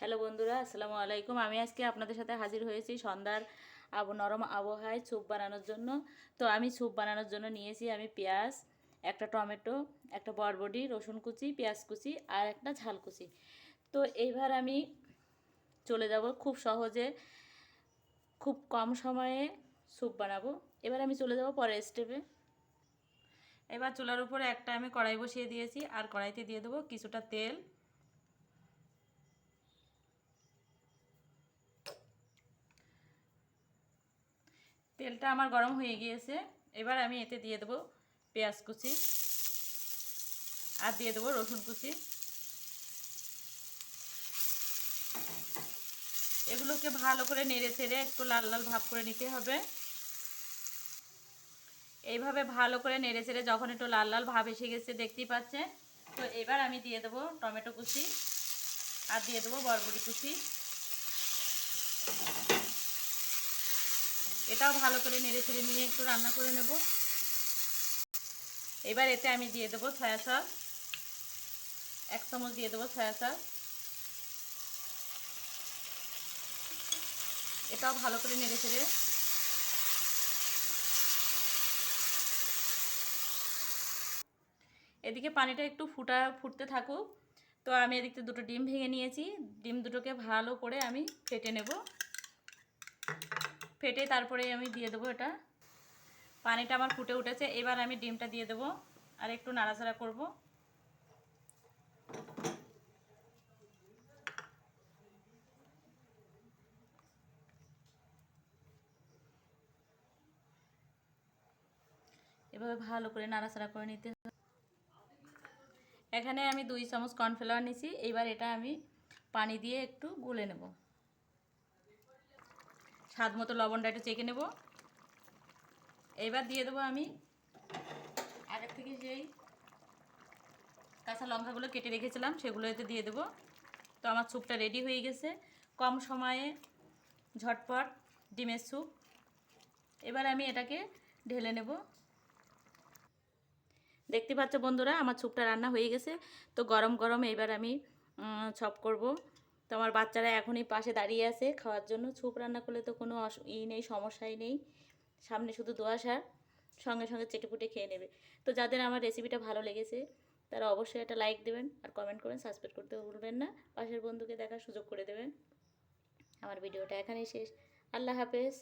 Hello বন্ধুরা, আসসালামু আলাইকুম। আমি আজকে আপনাদের সাথে হাজির হয়েছি সন্ধ্যার আব, নরম আবহাওয়ায় স্যুপ বানানোর জন্য। তো আমি স্যুপ বানানোর জন্য নিয়েছি আমি পেঁয়াজ, একটা টমেটো, একটা বরবটি, রসুন কুচি, পেঁয়াজ কুচি আর একটা ঝাল কুচি। তো এইবার আমি চলে যাব খুব সহজে, খুব কম সময়ে স্যুপ বানাবো। এবার আমি চলে যাব পরের স্টেপে এবার চুলার উপরে একটা আমি কড়াই বসিয়ে দিয়েছি আর কড়াইতে দিয়ে দেবো কিছুটা তেল। তেলটা আমার গরম হয়ে গিয়েছে। এবার আমি এতে দিয়ে দেবো পেঁয়াজ কুচি আর দিয়ে দেবো রসুন কুচি। এগুলোকে ভালো করে নেড়ে চেড়ে একটু লাল লাল ভাব করে নিতে হবে। এইভাবে ভালো করে নেড়ে চেড়ে যখন একটু লাল লাল ভাব এসে গেছে দেখতেই পাচ্ছেন। তো এবার আমি দিয়ে দেবো টমেটো কুচি আর দিয়ে দেবো বরবটি কুচি। এটাও ভালো করে নেড়ে ছেড়ে নিয়ে একটু রান্না করে নেব। এবার এতে আমি দিয়ে দেবো সয়া সস। এক চামচ দিয়ে দেবো সয়া সস। এটাও ভালো করে নেড়ে ছেড়ে। এদিকে পানিটা একটু ফুটা, ফুটতে থাকুক। তো আমি এদিকে দুটো ডিম ভেঙে নিয়েছি। ডিম দুটোকে ভালো করে আমি ফেটে নেব। ফেটে তারপরে আমি দিয়ে দেবো এটা। পানিটা আমার ফুটে উঠেছে, এবার আমি ডিমটা দিয়ে দেবো আর একটু নাড়াচাড়া করব। এভাবে ভালো করে নাড়াচাড়া করে নিতে হবে। এখানে আমি দুই চামচ কর্নফ্লাওয়ার নিছি এবার এটা আমি পানি দিয়ে একটু গুলে নেব। স্বাদ মতো লবণটা একটু চেকে নেব। এইবার দিয়ে দেবো আমি আগের থেকে যেই কাঁচা লঙ্কাগুলো কেটে রেখেছিলাম, সেগুলো এতে দিয়ে দেবো। তো আমার স্যুপটা রেডি হয়ে গেছে। কম সময়ে ঝটপট ডিমের স্যুপ। এবার আমি এটাকে ঢেলে নেব। দেখতে পাচ্ছ বন্ধুরা, আমার স্যুপটা রান্না হয়ে গেছে। তো গরম গরম এবার আমি ছপ করব। তো আমার বাচ্চারা এখনই পাশে দাঁড়িয়ে আছে খাওয়ার জন্য। ছুপ রান্না করলে তো কোনো ই নেই, সমস্যাই নেই। সামনে শুধু দোয়াশা সঙ্গে সঙ্গে চেটেপুটে খেয়ে নেবে। তো যাদের আমার রেসিপিটা ভালো লেগেছে, তারা অবশ্যই একটা লাইক দেবেন আর কমেন্ট করবেন সাবস্ক্রাইব করতে ভুলবেন না। পাশের বন্ধুকে দেখার সুযোগ করে দেবেন। আমার ভিডিওটা এখানেই শেষ। আল্লাহ হাফেজ।